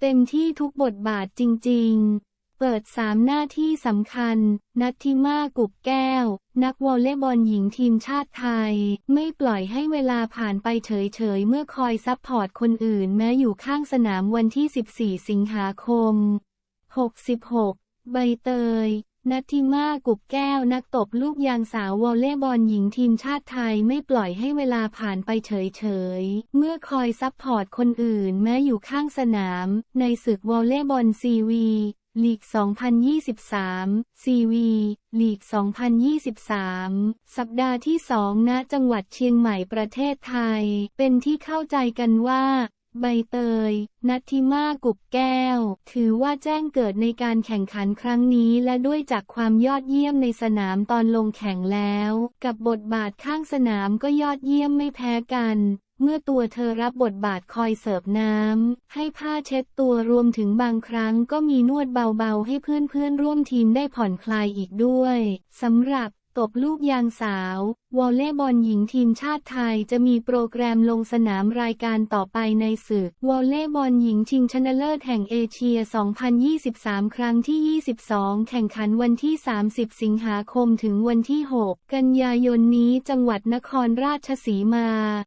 เต็มที่ทุกบทบาทจริง ๆ เปิดสามหน้าที่สำคัญ นัทธิมากุบแก้ว นักวอลเลย์บอลหญิงทีมชาติไทย ไม่ปล่อยให้เวลาผ่านไปเฉย ๆ เมื่อคอยซัพพอร์ตคนอื่น แม้อยู่ข้างสนามวันที่ 14 สิงหาคม 66 ใบเตย นัทธิมากุบแก้วนักตบลูกยางสาววอลเลย์บอลหญิงทีมชาติไทยไม่ปล่อยให้เวลาผ่านไปเฉยๆ เมื่อคอยซัพพอร์ตคนอื่นแม้อยู่ข้างสนาม ในศึกวอลเลย์บอลซีวีลีก 2023ซีวีลีก 2023 สัปดาห์ที่ 2 ณ จังหวัดเชียงใหม่ประเทศไทย เป็นที่เข้าใจกันว่า ใบเตย นัทธิมากุบแก้ว ถือว่าแจ้งเกิดในการแข่งขันครั้งนี้และด้วยจากความยอดเยี่ยมในสนามตอนลงแข่งแล้ว กับบทบาทข้างสนามก็ยอดเยี่ยมไม่แพ้กัน เมื่อตัวเธอรับบทบาทคอยเสิร์ฟน้ำ ให้ผ้าเช็ดตัวรวมถึงบางครั้งก็มีนวดเบาๆ ให้เพื่อนๆร่วมทีมได้ผ่อนคลายอีกด้วยสำหรับ ตบลูกยางสาว วอลเล่บอลหญิงทีมชาติไทยจะมีโปรแกรมลงสนามรายการต่อไปในศึก วอลเล่บอลหญิงชิงชนะเลิศแห่งเอเชีย 2023 ครั้งที่ 22 แข่งขันวันที่ 30 สิงหาคมถึงวันที่ 6 กันยายนนี้จังหวัดนครราชสีมา